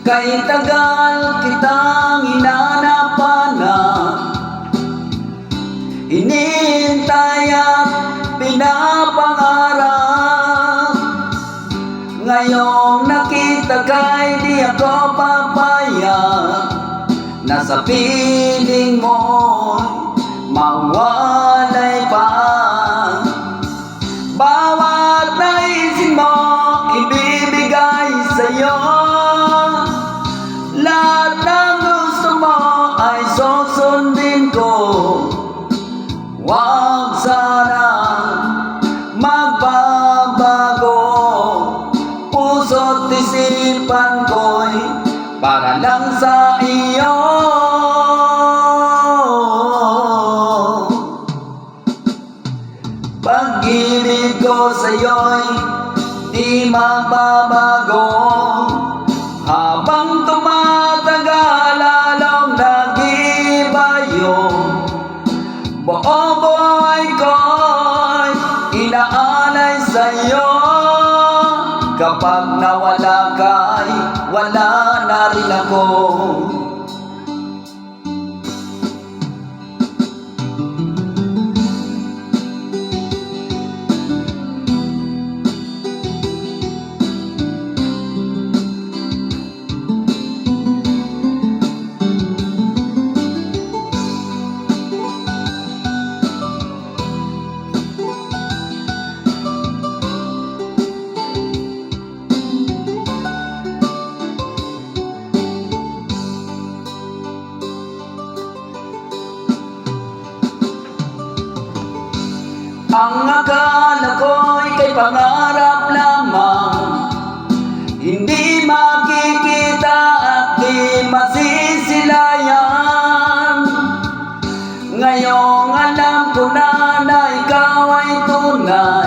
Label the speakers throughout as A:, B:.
A: Kay tagal kitang magbabago. Puso't isipan ko'y para lang sa iyo. Pag-ibig ko sa'yo'y di magbabago Kapag nawala ka'y wala na rin ako Ang akala ko'y kay pangarap lamang. Hindi makikita at di masisilayan. Ngayong alam ko na na ikaw ay tunay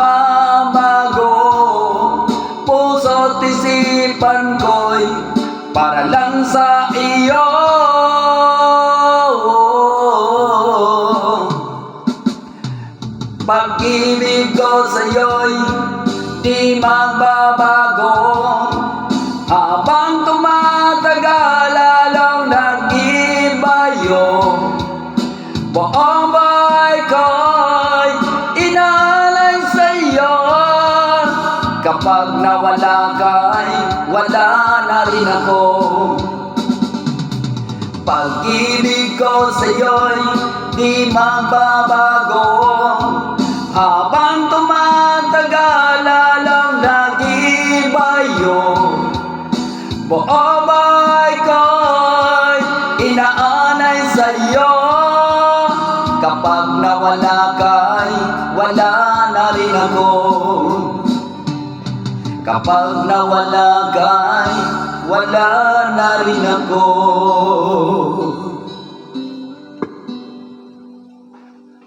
A: magbabago Puso't isipan ko'y para lang sa iyo. Pag-ibig ko sa'yo'y Kapag nawala ka'y wala na rin ako. Pag-ibig ko sa'yo'y di magbabago Habang tumatagal lalong nag-iba yung Buong buhay ko'y inaanay sa'yo? Kapag nawala ka'y wala na rin ako Kapag nawala ka'y wala na rin ako